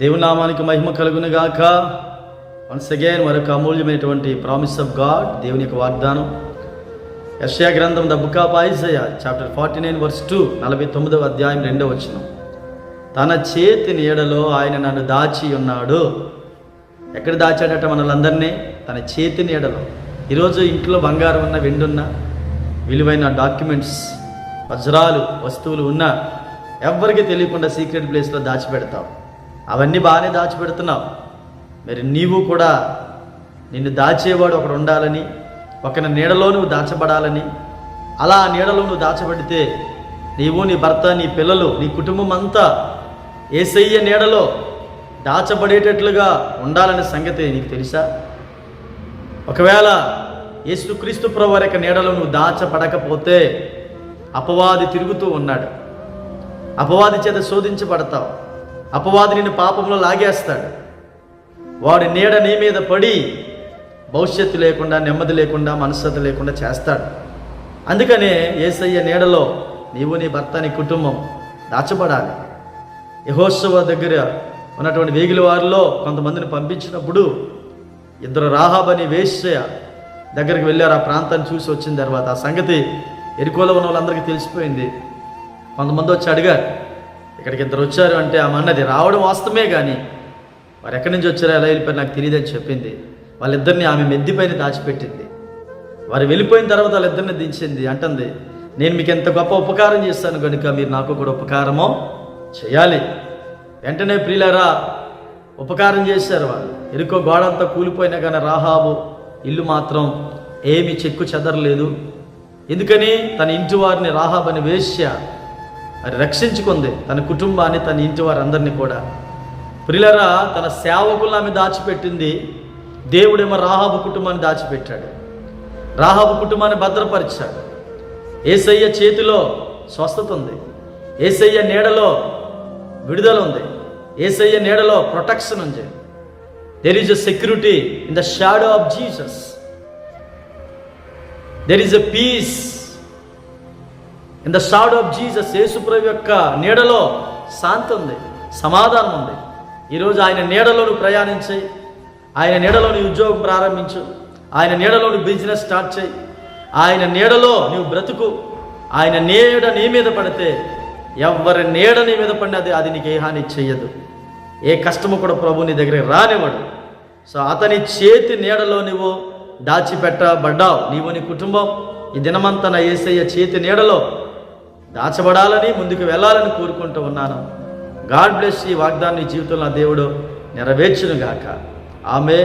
దేవుని నామానికి మహిమ కలుగును గాక వన్స్ అగైన్ మరొక అమూల్యమైనటువంటి ప్రామిస్ ఆఫ్ గాడ్ దేవుని యొక్క వాగ్దానం. యశ్యా గ్రంథం the book of chapter forty nine verse two నలభై తొమ్మిదవ అధ్యాయం రెండవ వచనం. తన చేతి నీడలో ఆయన నన్ను దాచి ఉన్నాడు. ఎక్కడ దాచాడట మనలందరినీ? తన చేతి నీడలో. ఈరోజు ఇంట్లో బంగారం ఉన్న వెండున్న విలువైన డాక్యుమెంట్స్ వజ్రాలు వస్తువులు ఉన్నా ఎవ్వరికి తెలియకుండా సీక్రెట్ ప్లేస్లో దాచిపెడతావు. అవన్నీ బాగానే దాచిపెడుతున్నావు. మరి నీవు కూడా నిన్ను దాచేవాడు ఒకడు ఉండాలని ఒకరి నీడలో నువ్వు దాచబడాలని అలా ఆ నీడలో నువ్వు దాచబడితే నీవు నీ భర్త నీ పిల్లలు నీ కుటుంబం అంతా ఏసయ్య నీడలో దాచబడేటట్లుగా ఉండాలనే సంగతి నీకు తెలుసా? ఒకవేళ యేసుక్రీస్తు ప్రభు యొక్క నీడలో నువ్వు దాచబడకపోతే అపవాది తిరుగుతూ ఉన్నాడు. అపవాది చేత శోధించబడతావు. అపవాది నిన్ను పాపంలో లాగేస్తాడు. వాడి నీడ నీ మీద పడి భవిష్యత్తు లేకుండా నెమ్మది లేకుండా మనశ్శత లేకుండా చేస్తాడు. అందుకనే ఏసయ్య నీడలో నీవు నీ భర్త నీ కుటుంబం దాచబడాలి. యహోత్సవ దగ్గర ఉన్నటువంటి వేగిల వారిలో కొంతమందిని పంపించినప్పుడు ఇద్దరు రాహాబని వేశ్య దగ్గరికి వెళ్ళారు. ఆ ప్రాంతాన్ని చూసి వచ్చిన తర్వాత ఆ సంగతి ఎరుకోలో ఉన్న వాళ్ళందరికీ తెలిసిపోయింది. కొంతమంది వచ్చి అడిగారు ఇక్కడికి ఇద్దరు వచ్చారు అంటే ఆమె అన్నది రావడం వాస్తవమే కానీ వారు ఎక్కడి నుంచి వచ్చారో ఎలా వెళ్ళిపోయారు నాకు తెలియదని చెప్పింది. వాళ్ళిద్దరిని ఆమె మెద్దిపైన దాచిపెట్టింది. వారు వెళ్ళిపోయిన తర్వాత వాళ్ళిద్దరిని దించింది. అంటుంది నేను మీకు ఎంత గొప్ప ఉపకారం చేస్తాను కనుక మీరు నాకు కూడా ఉపకారమో చేయాలి. వెంటనే ప్రియులరా ఉపకారం చేశారు వాళ్ళు. ఎరుకో గోడ అంతా కూలిపోయినా కానీ రాహాబు ఇల్లు మాత్రం ఏమి చెక్కు చెదరలేదు. ఎందుకని? తన ఇంటి వారిని రాహాబని వేశ్య మరి రక్షించుకుంది తన కుటుంబాన్ని తన ఇంటి వారందరినీ కూడా. ప్రిలరా తన సేవకులను ఆమె దాచిపెట్టింది. దేవుడేమో రాహాబు కుటుంబాన్ని దాచిపెట్టాడు. రాహాబు కుటుంబాన్ని భద్రపరిచాడు. ఏసయ్య చేతిలో స్వస్థత ఉంది. ఏసయ్య నీడలో విడుదల ఉంది. ఏసయ్య నీడలో ప్రొటెక్షన్ ఉంది. There is a security in the shadow of Jesus there is a peace in the shadow of Jesus యేసుప్రభు యొక్క నీడలో శాంతి ఉంది సమాధానం ఉంది ఈరోజు ఆయన నీడలో నువ్వు ఆయన నీడలో నీ ఉద్యోగం ప్రారంభించు ఆయన నీడలో నువ్వు బిజినెస్ స్టార్ట్ చేయి. ఆయన నీడలో నువ్వు బ్రతుకు ఆయన నీడ నీ మీద పడితే ఎవరి నీడ నీ మీద పడినది అది నీకు ఏ హాని చెయ్యదు ఏ కష్టము కూడా ప్రభు నీ దగ్గరికి రానివ్వడు. సో అతని చేతి నీడలో నువ్వు దాచిపెట్టబడ్డావు. నీవు నీ కుటుంబం ఈ దినమంతా నా ఏసయ్య చేతి నీడలో దాచబడాలని ముందుకు వెళ్ళాలని కోరుకుంటూ ఉన్నాను. గాడ్ బ్లెస్ ఈ వాగ్దాన్ని జీవితంలో నా దేవుడు నెరవేర్చును గాక ఆమె